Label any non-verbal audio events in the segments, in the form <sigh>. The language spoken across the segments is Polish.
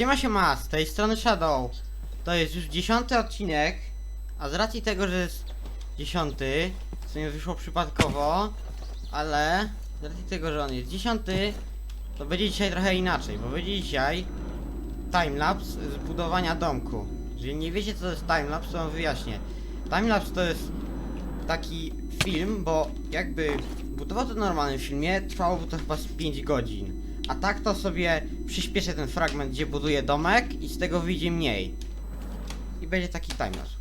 Siema się ma, z tej strony Shadow. To jest już dziesiąty odcinek, a z racji tego, że jest dziesiąty, co nie wyszło przypadkowo, ale z racji tego, że on jest dziesiąty, to będzie dzisiaj trochę inaczej, bo będzie dzisiaj timelapse z budowania domku. Jeżeli nie wiecie co to jest timelapse, to wam wyjaśnię. Timelapse to jest taki film, bo jakby budował to normalnym filmie, trwałoby to chyba z 5 godzin. A tak to sobie przyspieszę ten fragment, gdzie buduję domek i z tego wyjdzie mniej. I będzie taki prostu.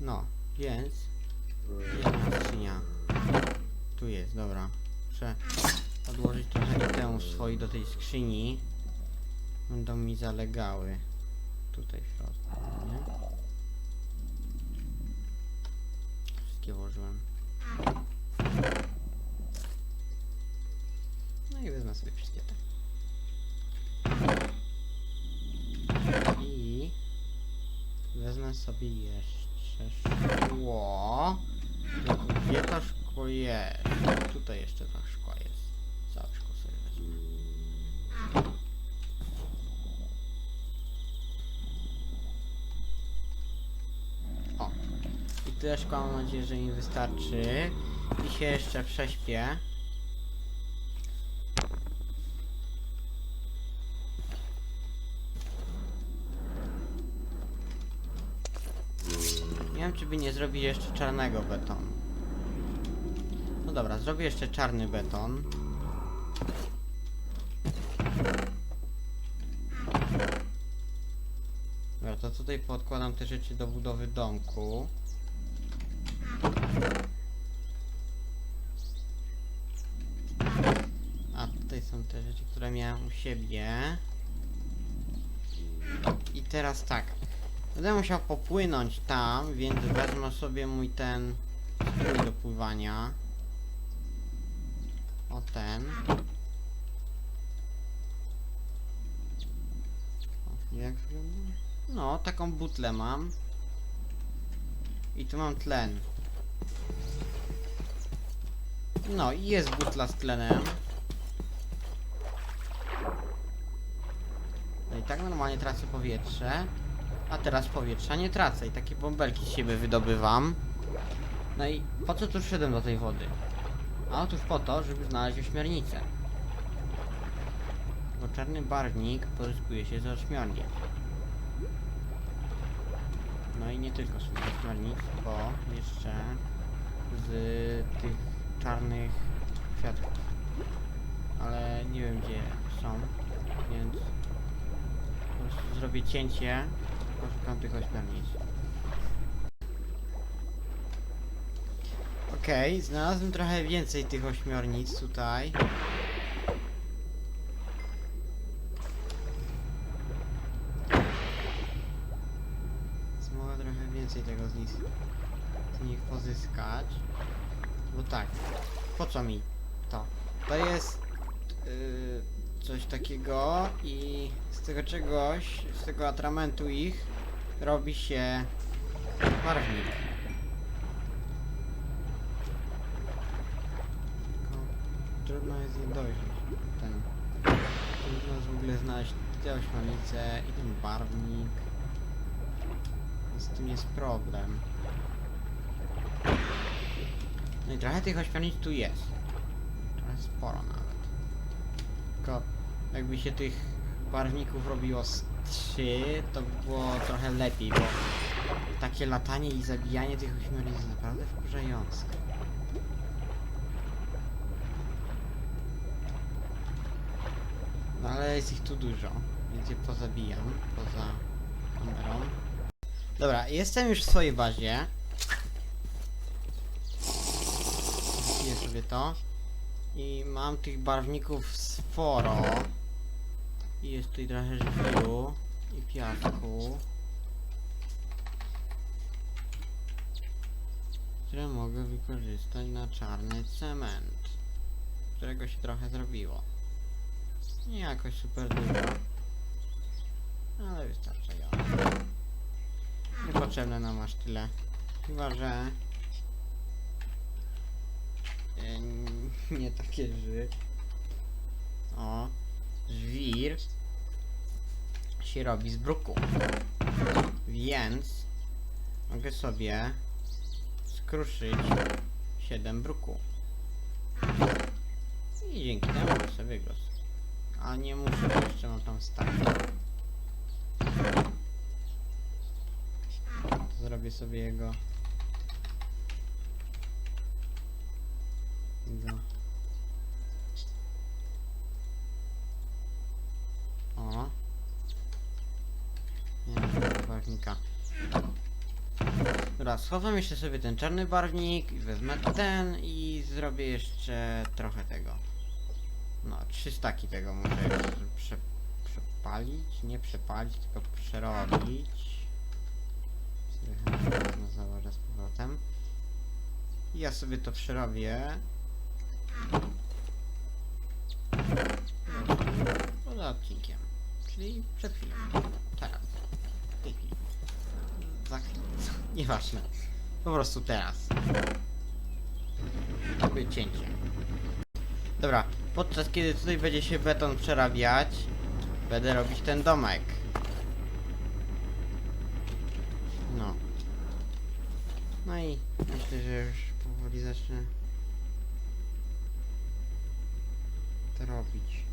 No, więc... Jedna skrzynia. Tu jest, dobra. Muszę odłożyć trochę temu swoi do tej skrzyni. Będą mi zalegały. Tutaj w środku, nie? Wszystkie włożyłem. No i wezmę sobie wszystkie te. I wezmę sobie jeszcze szkło. Gdzie to szkło jest? Tutaj jeszcze to szkło jest. Całe szkło sobie wezmę. O. I tyle szkła mam nadzieję, że mi wystarczy. I się jeszcze prześpię. Nie wiem, czy by nie zrobić jeszcze czarnego betonu. No dobra, zrobię jeszcze czarny beton. Dobra, to tutaj podkładam te rzeczy do budowy domku. A tutaj są te rzeczy, które miałem u siebie. I teraz tak. Będę musiał popłynąć tam, więc wezmę sobie mój ten strój do pływania. O ten. O, jak wygląda? No, taką butlę mam. I tu mam tlen. No i jest butla z tlenem. No i tak normalnie tracę powietrze. A teraz powietrza nie tracę i takie bąbelki z siebie wydobywam. No i po co tu szedłem do tej wody? A otóż po to, żeby znaleźć ośmiornicę. Bo czarny barwnik pozyskuje się za ośmiornicę. No i nie tylko z ośmiornic, bo jeszcze z tych czarnych kwiatków. Ale nie wiem gdzie są, więc po prostu zrobię cięcie, poszukam tych ośmiornic. Okej, znalazłem trochę więcej tych ośmiornic tutaj. Mogę trochę więcej tego z nich, z nich pozyskać. Bo tak, po co mi to? To jest yy, coś takiego i z tego czegoś, z tego atramentu ich robi się barwnik. Trudno jest je dojrzeć. Ten. Trudno jest w ogóle znaleźć te ośmiornice i ten barwnik. Z tym jest problem. No i trochę tych ośmiornic tu jest. Trochę sporo nawet. Tylko jakby się tych barwników robiło z trzy, to by było trochę lepiej, bo takie latanie i zabijanie tych ośmiornic jest naprawdę wkurzające. No ale jest ich tu dużo, więc je pozabijam poza kamerą. Dobra, jestem już w swojej bazie. Wypiję sobie to. I mam tych barwników sporo. I jest tutaj trochę żwiru i piasku. Które mogę wykorzystać na czarny cement. Którego się trochę zrobiło. Nie jakoś super dużo. Ale wystarczająco. Niepotrzebne nam aż tyle. Chyba, że... e, <laughs> nie takie ży. O, żwir się robi z bruku. Więc mogę sobie skruszyć 7 bruku. I dzięki temu sobie go. s- A nie muszę, jeszcze mam tam staki. Zrobię sobie. Jego. O. Nie mam barwnika. Dobra, schowam jeszcze sobie ten czarny barwnik i wezmę ten i zrobię jeszcze trochę tego. No, trzy staki tego muszę prze, przepalić, nie przepalić, tylko przerobić. Wezmę, założę z powrotem. Ja sobie to przerobię. Poza odcinkiem. Czyli przed chwilą. Teraz. W tej chwili. Chwilę. Nieważne. Po prostu teraz. Jakby cięcie. Dobra, podczas kiedy tutaj będzie się beton przerabiać, będę robić ten domek. No. No i myślę, że już powoli zacznę to robić.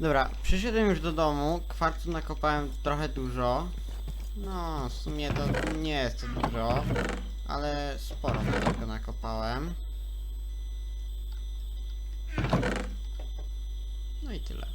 Dobra, przyszedłem już do domu, kwarcu nakopałem trochę dużo. No, w sumie to nie jest to dużo, ale sporo nawet go nakopałem. No i tyle.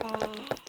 Bye.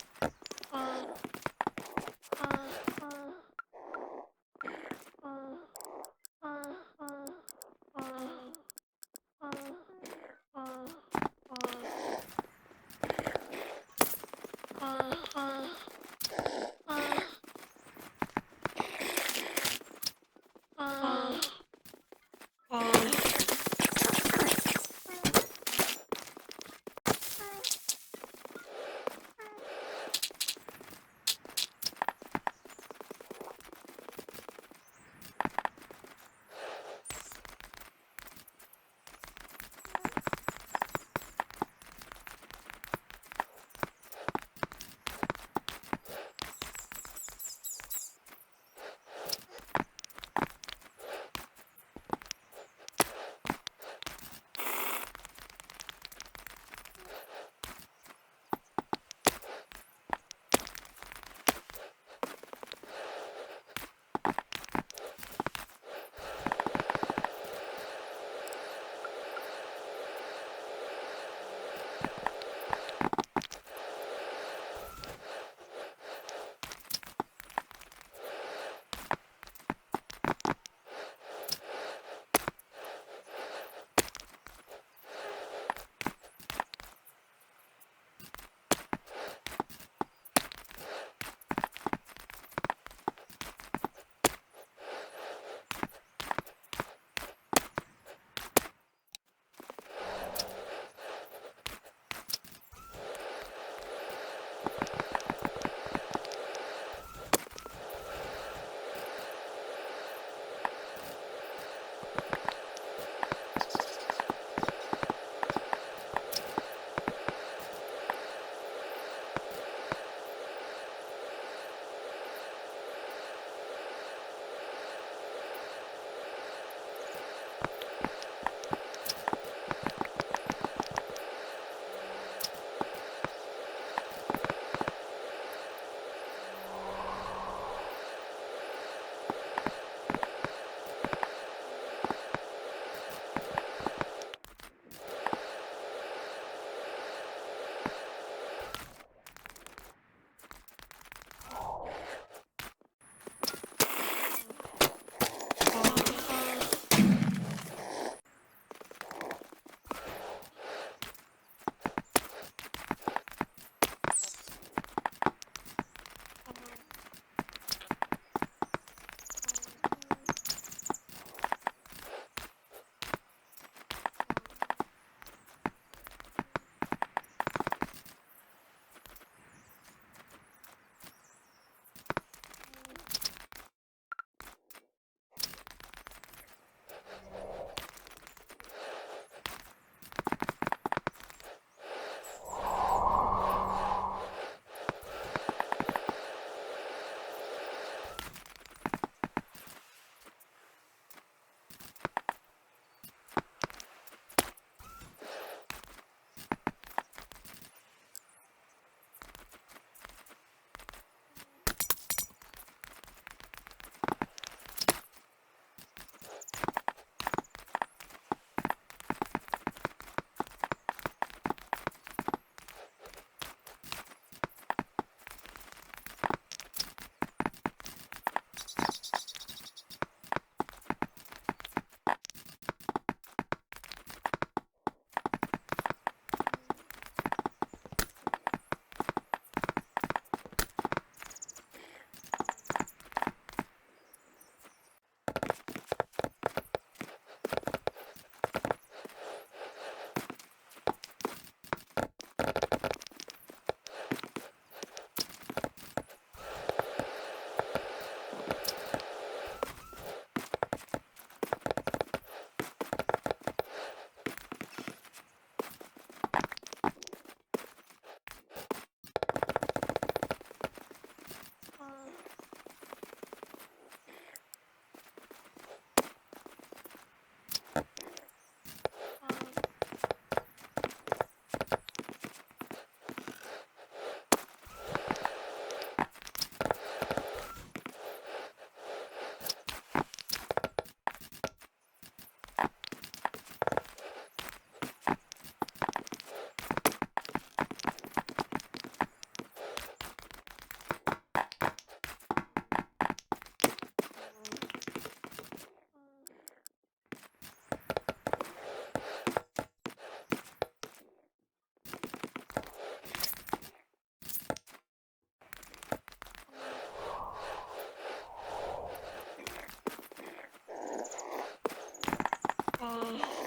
Tchau.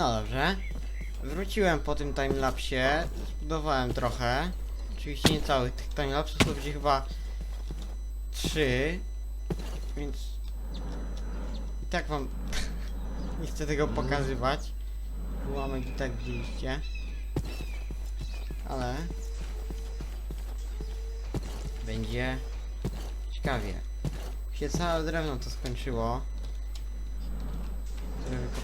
No dobrze. Wróciłem po tym timelapsie. Zbudowałem trochę. Oczywiście nie cały tych timelapsów, to będzie chyba 3. Więc i tak wam <laughs> nie chcę tego pokazywać. Ułamek i tak widzieliście. Ale będzie ciekawie. Się całe drewno to skończyło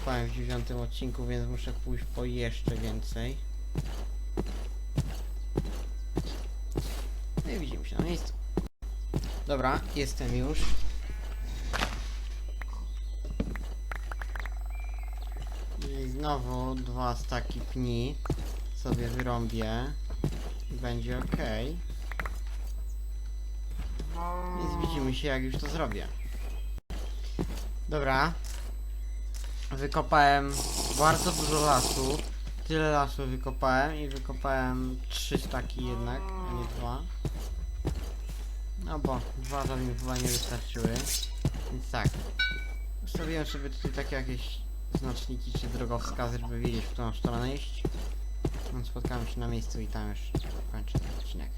które wykopałem w dziewiątym odcinku, więc muszę pójść po jeszcze więcej. No i widzimy się na miejscu. Dobra, jestem już. I znowu dwa staki pni sobie wyrąbię będzie ok. Więc widzimy się jak już to zrobię. Dobra, Wykopałem bardzo dużo lasu. Tyle lasu wykopałem i wykopałem trzy staki jednak, a nie dwa. No bo dwa to mi chyba nie wystarczyły. Więc tak. Ustawiłem sobie tutaj takie jakieś znaczniki czy drogowskazy, żeby wiedzieć w którą stronę iść. Spotkamy się na miejscu i tam już kończę ten odcinek.